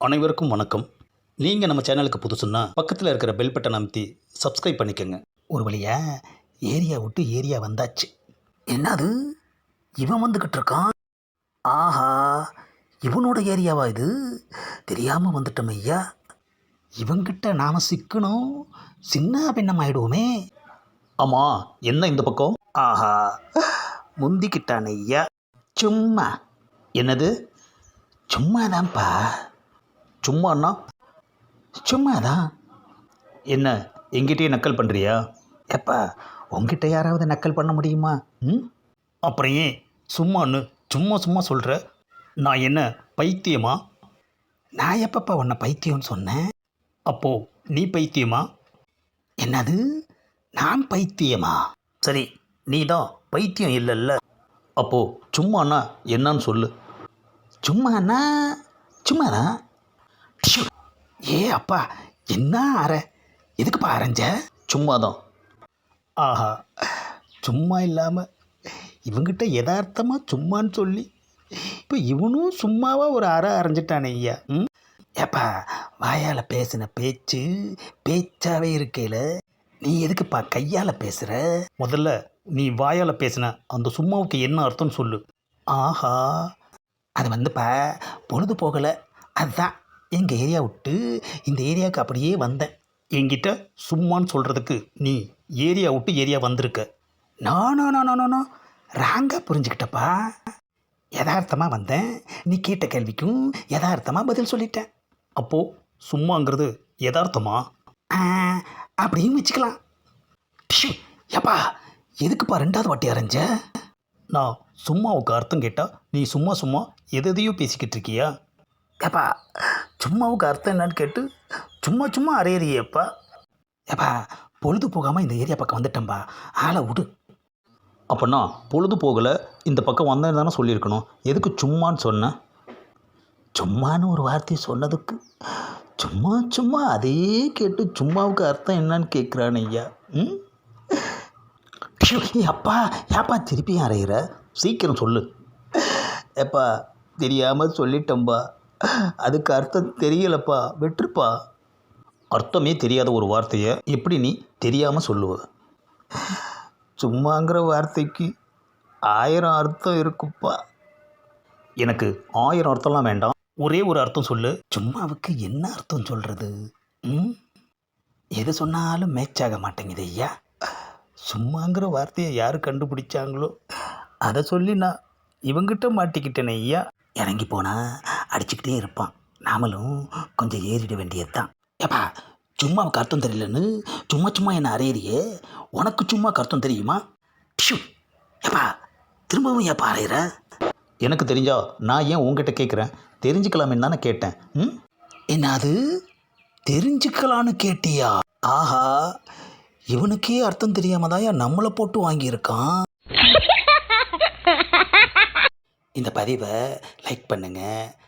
அனைவருக்கும் வணக்கம். நீங்கள் நம்ம சேனலுக்கு புதுசுன்னா பக்கத்தில் இருக்கிற பெல் பட்டன் அமைத்தி சப்ஸ்கிரைப் பண்ணிக்கோங்க. ஒரு வழியா ஏரியா விட்டு ஏரியா வந்தாச்சு. என்னது? இவன் வந்துக்கிட்டு இருக்கான்? ஆஹா இவனோட ஏரியாவா இது? தெரியாமல் வந்துட்டோம் ஐயா. இவங்கிட்ட நாம் சிக்கணும். சின்ன பின்னம் ஆயிடுவோமே ஆமாம் என்ன இந்த பக்கம்? ஆஹா முந்திக்கிட்டான் ஐயா. சும்மா. என்னது? சும்மாதான்ப்பா. சும்மாண்ணா சும்மாதான் என்ன எங்கிட்டயே நக்கல் பண்ணுறியா எப்பா உங்ககிட்ட யாராவது நக்கல் பண்ண முடியுமா? ம்? அப்புறம் ஏன் சும்மான்னு சும்மா சும்மா சொல்கிற நான் என்ன பைத்தியமா? நான் எப்பப்பா உன்னை பைத்தியம்னு சொன்னேன்? அப்போ நீ பைத்தியமா? என்னது? நான் பைத்தியமா? சரி நீ தான் பைத்தியம் இல்லைல்ல. அப்போது சும்மாண்ணா என்னன்னு சொல்லு. சும்மாண்ணா சும்மாதான். ஏ அப்பா என்ன அற? எதுக்குப்பா அரைஞ்ச? சும்மாதான். ஆஹா சும்மா இல்லாமல் இவங்கிட்ட யதார்த்தமாக சும்மான்னு சொல்லி இப்போ இவனும் சும்மாவா ஒரு அறை அரைஞ்சிட்டானே ஐயா ம்? ஏப்பா வாயால் பேசின பேச்சு பேச்சாவே இருக்கையில் நீ எதுக்குப்பா கையால் பேசுகிற முதல்ல நீ வாயால் பேசின அந்த சும்மாவுக்கு என்ன அர்த்தம்னு சொல்லு. ஆஹா அது வந்துப்பா பொழுது போகலை அதுதான் எங்கள் ஏரியா விட்டு இந்த ஏரியாவுக்கு அப்படியே வந்தேன். என்கிட்ட சும்மான்னு சொல்கிறதுக்கு நீ ஏரியா விட்டு ஏரியா வந்திருக்க. நானோ நானோ நானோ ராங்காக புரிஞ்சுக்கிட்டப்பா. யதார்த்தமாக வந்தேன். நீ கேட்ட கேள்விக்கும் யதார்த்தமாக பதில் சொல்லிட்டேன். அப்போது சும்மாங்கிறது யதார்த்தமா? அப்படியும் வச்சுக்கலாம். ப்ஷு, எப்பா எதுக்குப்பா ரெண்டாவது வாட்டி அரைஞ்ச? நான் சும்மாவுக்கு அர்த்தம் கேட்டால் நீ சும்மா சும்மா எதையோ பேசிக்கிட்டு இருக்கியா? ஏப்பா சும்மாவுக்கு அர்த்தம் என்னன்னு கேட்டு சும்மா சும்மா அறையறியப்பா ஏப்பா பொழுது போகாமல் இந்த ஏரியா பக்கம் வந்துட்டேன்பா. ஆளை விடு. அப்படின்னா பொழுது போகலை இந்த பக்கம் வந்தேன்னு தானே சொல்லியிருக்கணும். எதுக்கு சும்மான்னு சொன்னேன் சும்மான்னு ஒரு வார்த்தையை சொன்னதுக்கு சும்மா சும்மா அதே கேட்டு சும்மாவுக்கு அர்த்தம் என்னன்னு கேட்குறான் ஐயா. ம்? அப்பா ஏப்பா திருப்பியும் அறையிற? சீக்கிரம் சொல்லு. ஏப்பா தெரியாமல் சொல்லிட்டேன்பா. அதுக்கு அர்த்தம் தெரியலப்பா. விட்டுருப்பா. அர்த்தமே தெரியாத ஒரு வார்த்தையை எப்படி நீ தெரியாமல் சொல்லுவ? சும்மாங்கிற வார்த்தைக்கு ஆயிரம் அர்த்தம் இருக்குப்பா. எனக்கு ஆயிரம் அர்த்தம்லாம் வேண்டாம். ஒரே ஒரு அர்த்தம் சொல்லு. சும்மாவுக்கு என்ன அர்த்தம் சொல்கிறது ம்? எது சொன்னாலும் மேட்ச் ஆக மாட்டேங்குது ஐயா. சும்மாங்கிற வார்த்தையை யார் கண்டுபிடிச்சாங்களோ? அதை சொல்லி நான் இவங்கிட்ட மாட்டிக்கிட்டேனே ஐயா. இறங்கி போனா அடிச்சுக்கிட்டே இருப்பான். நாமளும் கொஞ்சம் ஏறிட வேண்டியது தான் ஏப்பா சும்மாவுக்கு அர்த்தம் தெரியலன்னு சும்மா சும்மா என்ன அரையிறியே உனக்கு சும்மா அர்த்தம் தெரியுமா? ஷூ ஏப்பா திரும்பவும் ஏப்பா அரையிற எனக்கு தெரிஞ்சா நான் ஏன் உங்ககிட்ட கேட்குறேன் தெரிஞ்சுக்கலாமேன்னு தானே கேட்டேன். ம்? என்ன அது தெரிஞ்சுக்கலான்னு கேட்டியா? ஆஹா இவனுக்கே அர்த்தம் தெரியாம தான் நம்மளை போட்டு வாங்கியிருக்கான்? இந்த பதிவை லைக் பண்ணுங்கள்